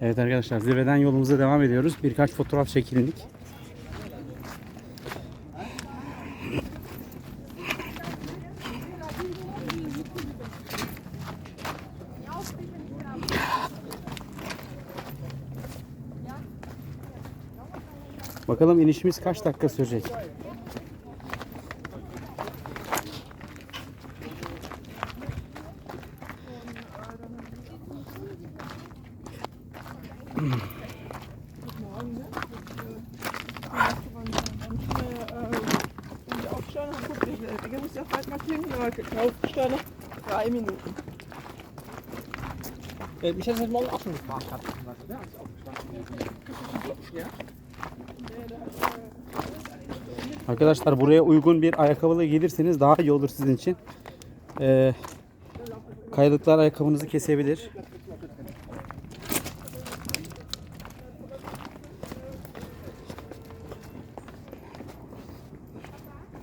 Evet arkadaşlar zirveden yolumuza devam ediyoruz. Birkaç fotoğraf çekildik. Bakalım inişimiz kaç dakika sürecek? Drei Minuten. Äh, mich hat das Morgen auch schon gefragt. Hat, ne, als ich aufgestanden bin. Ja? Arkadaşlar buraya uygun bir ayakkabıyla gelirseniz daha iyi olur sizin için. Ee, kayalıklar ayakkabınızı kesebilir.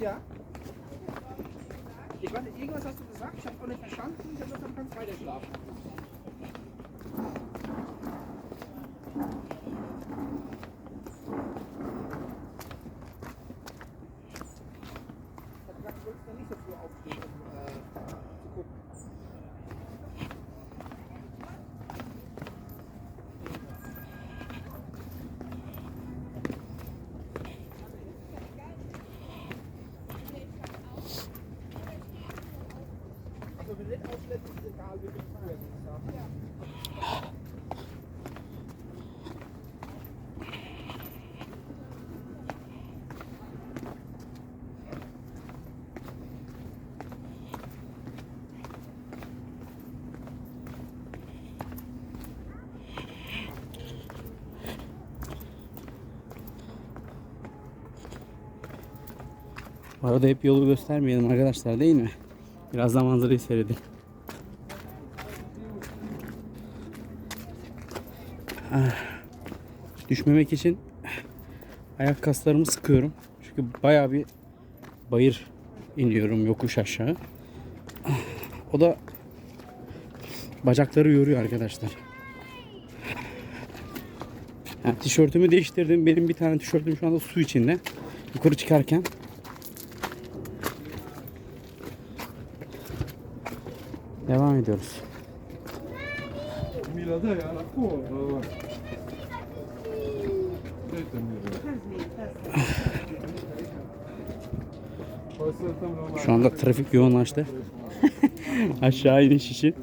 Ja. Ich warte, irgendwas hast du gesagt, ich hab's auch nicht verstanden. Hab gesagt, du kannst weiter schlafen. Arada hep yolu göstermeyelim arkadaşlar değil mi? Biraz da manzarayı seyredin. Ah. Düşmemek için ayak kaslarımı sıkıyorum. Çünkü bayağı bir bayır iniyorum yokuş aşağı. Ah. O da bacakları yoruyor arkadaşlar. Yani tişörtümü değiştirdim. Benim bir tane tişörtüm şu anda su içinde. Yukarı çıkarken Saltiamo la Şu anda trafik yoğunlaştı. Aşağı iniş için.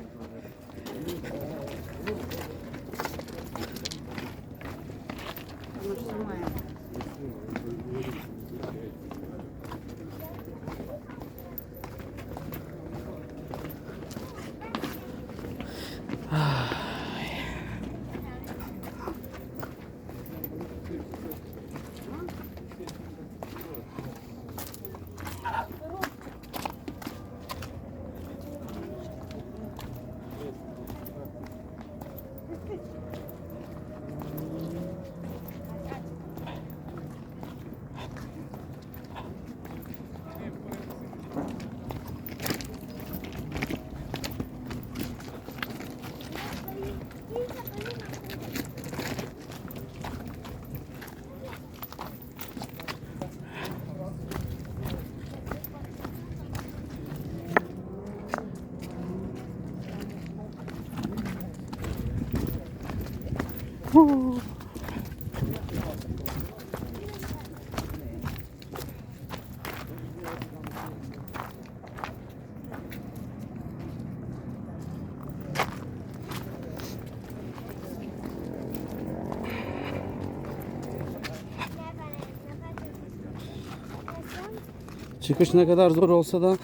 Çıkış ne kadar zor olsa da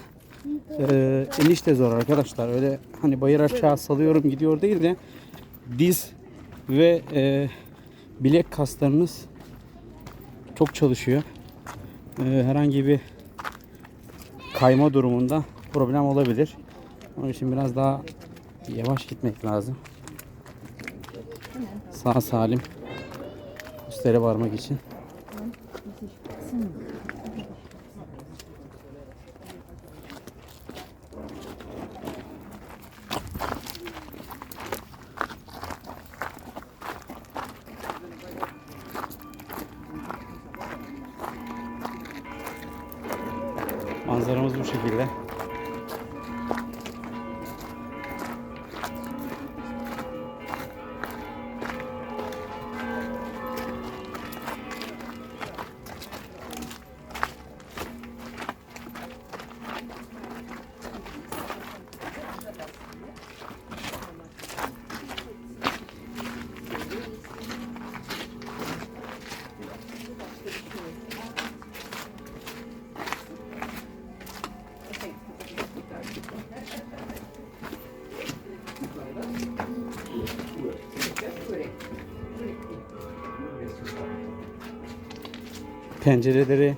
e, iniş de zor arkadaşlar. Öyle hani bayır aşağı salıyorum gidiyor değil de diz ve e, bilek kaslarınız çok çalışıyor. E, herhangi bir kayma durumunda problem olabilir. Onun için biraz daha yavaş gitmek lazım. Sağ salim üstlere varmak için. Bu şekilde. Pencereleri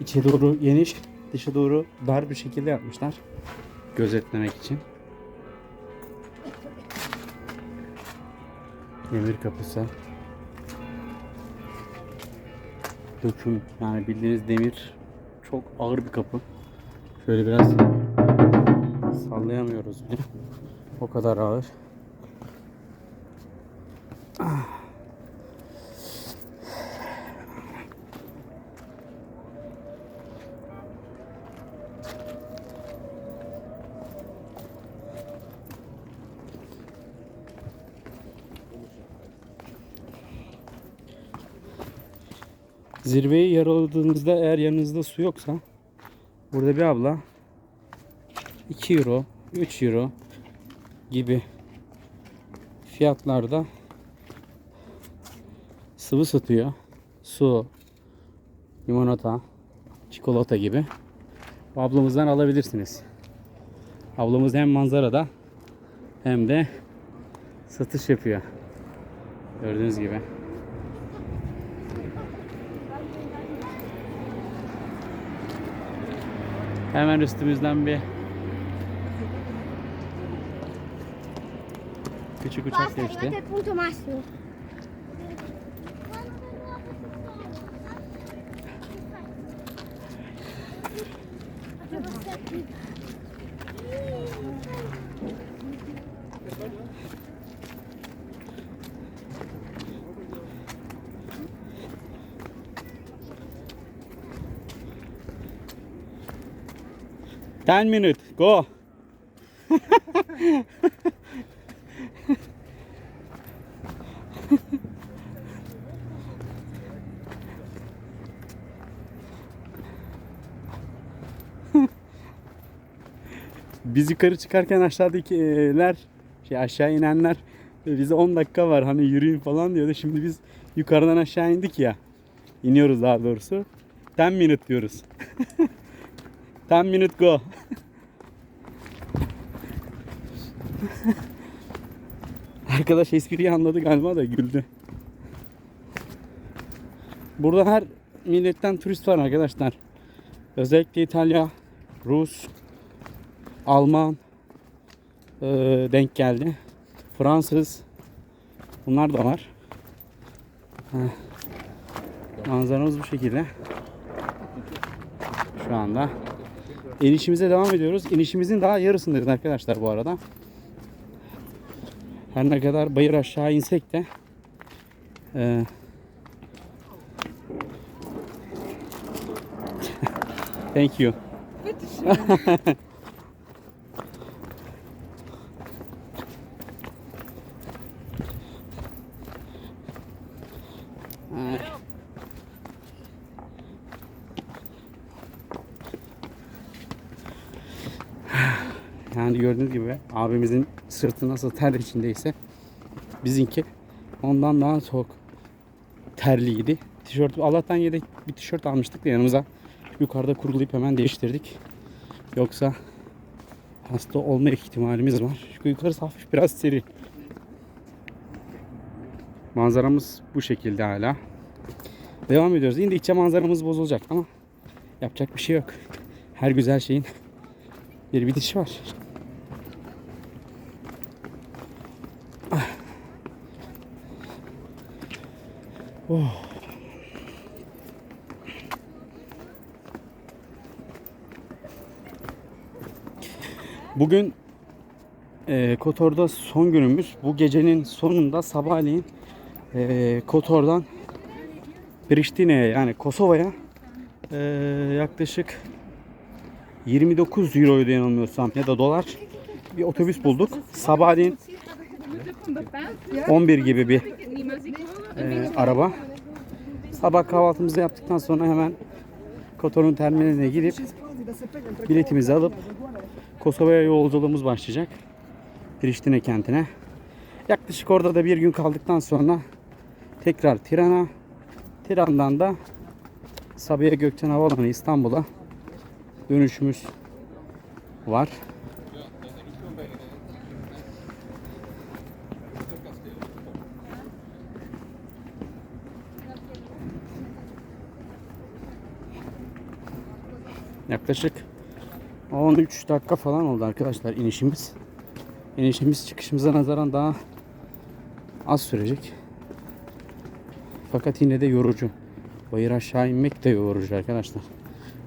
içe doğru geniş, dışa doğru dar bir şekilde yapmışlar. Gözetlemek için. Demir kapısı. Döküm yani bildiğiniz demir çok ağır bir kapı. Şöyle biraz sallayamıyoruz bile. O kadar ağır. Zirveyi yaraladığınızda eğer yanınızda su yoksa burada bir abla 2 euro, 3 euro gibi fiyatlarda sıvı satıyor. Su, limonata, çikolata gibi. Bu ablamızdan alabilirsiniz. Ablamız hem manzarada hem de satış yapıyor. Gördüğünüz gibi. Hemen üstümüzden bir küçük uçak geçti. Thank you. 10 minutes. Go. Biz yukarı çıkarken aşağıdakiler şey aşağı inenler bize 10 dakika var hani yürüyün falan diyordu. Şimdi biz yukarıdan aşağı indik ya. İniyoruz daha doğrusu. 10 minute diyoruz. 10 minute go. Arkadaş espriyi anladı galiba da güldü. Burada her milletten turist var arkadaşlar. Özellikle İtalya, Rus, Alman eee, denk geldi. Fransız. Bunlar da var. Heh. Manzaramız bu şekilde. Şu anda. İnişimize devam ediyoruz. İnişimizin daha yarısındayız arkadaşlar bu arada. Her ne kadar bayır aşağı insek de eee, Thank you. Ay. Yani gördüğünüz gibi abimizin sırtı nasıl ter içindeyse bizimki ondan daha çok terliydi. Tişört Allah'tan yedek bir tişört almıştık da yanımıza. Yukarıda kurulayıp hemen değiştirdik. Yoksa hasta olma ihtimalimiz var. Şu yukarısı hafif biraz seri. Manzaramız bu şekilde hala. Devam ediyoruz. İndikçe manzaramız bozulacak ama yapacak bir şey yok. Her güzel şeyin bir bitişi var. Oh. Bugün e, Kotor'da son günümüz. Bu gecenin sonunda sabahleyin e, Kotor'dan Priştine'ye yani Kosova'ya e, yaklaşık 29 euroydu yanılmıyorsam ya da dolar. Bir otobüs bulduk. Sabahleyin 11 gibi bir e, araba. Sabah kahvaltımızı yaptıktan sonra hemen Kotor'un terminaline gidip biletimizi alıp Kosova'ya yolculuğumuz başlayacak. Priştine kentine. Yaklaşık orada da bir gün kaldıktan sonra tekrar Tirana. Tiran'dan da Sabiha Gökçen Havaalanı İstanbul'a dönüşümüz var. Yaklaşık 13 dakika falan oldu arkadaşlar inişimiz. İnişimiz çıkışımıza nazaran daha az sürecek. Fakat yine de yorucu. Bayır aşağı inmek de yorucu arkadaşlar.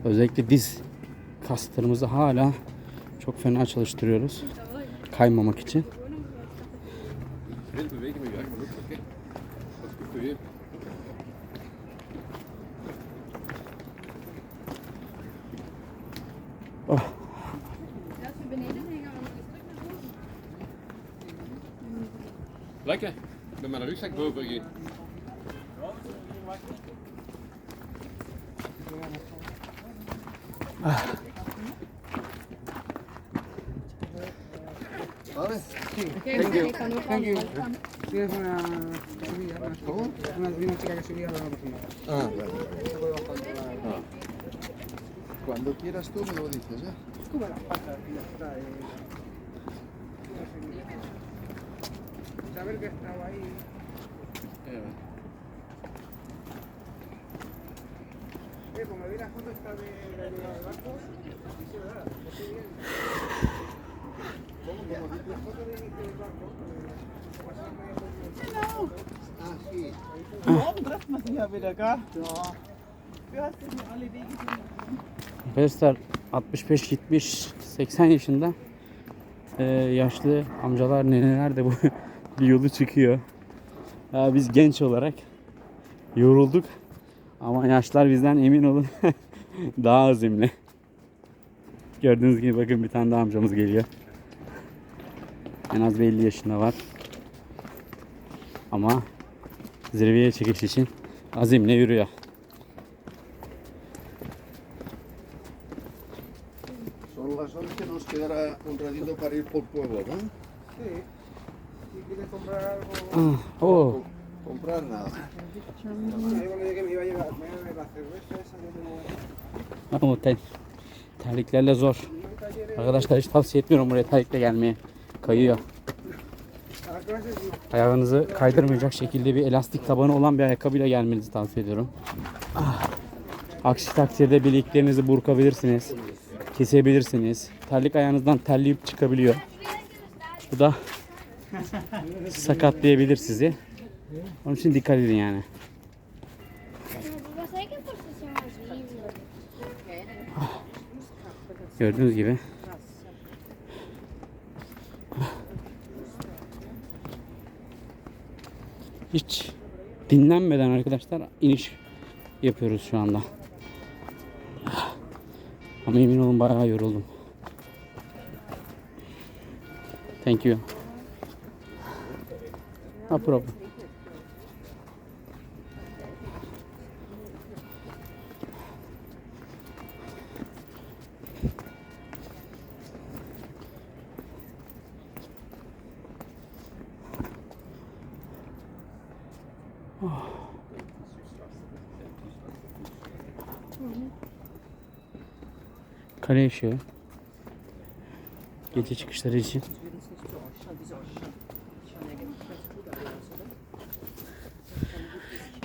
Özellikle diz kaslarımızı hala çok fena çalıştırıyoruz. Kaymamak için. Ben met een rugzak boven gegaan. Vale. Tienes una subida, una, ¿Cómo? una, una chica que subía a la cocina. Ah, vale. Cuando quieras tú me lo dices, ¿eh? Y ya está. eh. Saber que estaba ahí. Arkadaşlar 65 70 80 yaşında e, yaşlı amcalar neneler de bu bir yolu çıkıyor. Ya biz genç olarak yorulduk ama yaşlar bizden emin olun daha azimli. Gördüğünüz gibi bakın bir tane daha amcamız geliyor. En az 50 yaşında var. Ama zirveye çıkış için azimle yürüyor. Son las 11, nos quedará un ratito para ir por pueblo, ¿no? Sí. Si quieres comprar algo. Ah, oo. Comprar nada. Ama ter, terliklerle zor. Arkadaşlar hiç tavsiye etmiyorum buraya terlikle gelmeye. Kayıyor. Ayağınızı kaydırmayacak şekilde bir elastik tabanı olan bir ayakkabıyla gelmenizi tavsiye ediyorum. Ah. Aksi takdirde biliklerinizi burkabilirsiniz. Kesebilirsiniz. Terlik ayağınızdan terleyip çıkabiliyor. Bu da sakatlayabilir sizi. Onun için dikkat edin yani. Gördüğünüz gibi. Hiç dinlenmeden arkadaşlar iniş yapıyoruz şu anda. Ama emin olun bayağı yoruldum. Thank you. No problem. Kale ışığı. Gece çıkışları için.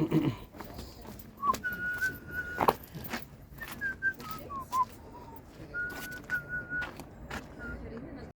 mm